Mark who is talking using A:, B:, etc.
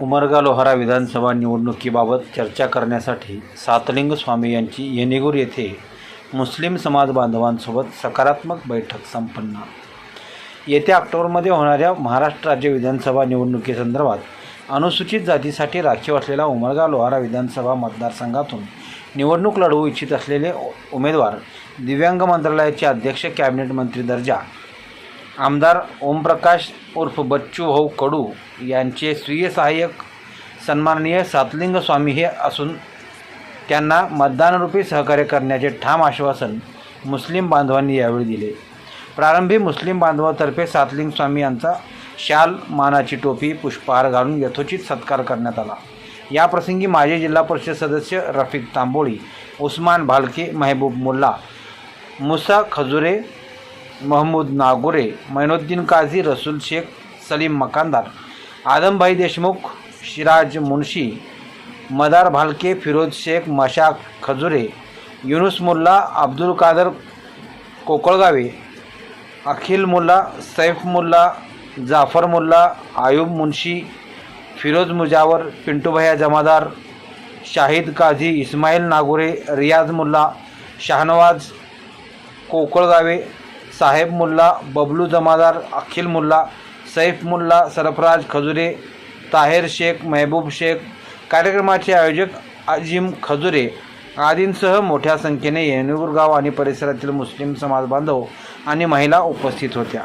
A: उमरगा लोहारा विधानसभा निवडणुकीबाबत चर्चा करण्यासाठी सातलिंग स्वामी यांची येनेगूर येथे मुस्लिम समाज बांधवांसोबत सकारात्मक बैठक संपन्न. येत्या ऑक्टोबरमध्ये होणाऱ्या महाराष्ट्र राज्य विधानसभा निवडणुकीसंदर्भात अनुसूचित जातीसाठी राखीव असलेला उमरगा लोहारा विधानसभा मतदारसंघातून निवडणूक लढवू इच्छित असलेले उमेदवार दिव्यांग मंत्रालयाचे अध्यक्ष कॅबिनेट मंत्री दर्जा आमदार ओमप्रकाश उर्फ बच्चू भाऊ कडू यांचे स्वीय सहाय्यक सन्माननीय सातलिंग स्वामी हे असून त्यांना मतदानरूपी सहकार्य करण्याचे ठाम आश्वासन मुस्लिम बांधवांनी यावेळी दिले. प्रारंभी मुस्लिम बांधवातर्फे सातलिंग स्वामी यांचा शाल मानाची टोपी पुष्पहार घालून यथोचित सत्कार करण्यात आला. याप्रसंगी माजी जिल्हा परिषद सदस्य रफिक तांबोळी उस्मान भालके महबूब मुल्ला मुसा खजुरे महमूद नागोरे मैनुद्दीन काझी रसूल शेख सलीम मकानदार आदमभाई देशमुख शिराज मुन्शी मदार भालके फिरोज शेख मशाक खजुरे युनुस मुल्ला अब्दुल कादर कोकळगावे अखिल मुल्ला सैफ मुल्ला जाफर मुल्ला आयुब मुन्शी फिरोज मुजावर पिंटूभया जमादार शाहिद काझी इस्माईल नागोरे रियाज मुल्ला शाहनवाज कोकळगावे साहेब मुल्ला बबलू जमादार अखिल मुल्ला सैफ मुल्ला सरफराज खजुरे ताहेर शेख महबूब शेख कार्यक्रमाचे आयोजक अजिम खजुरे आदींसह मोठ्या संख्येने येणेगूर गाव आणि परिसरातील मुस्लिम समाज बांधव आणि महिला उपस्थित होत्या.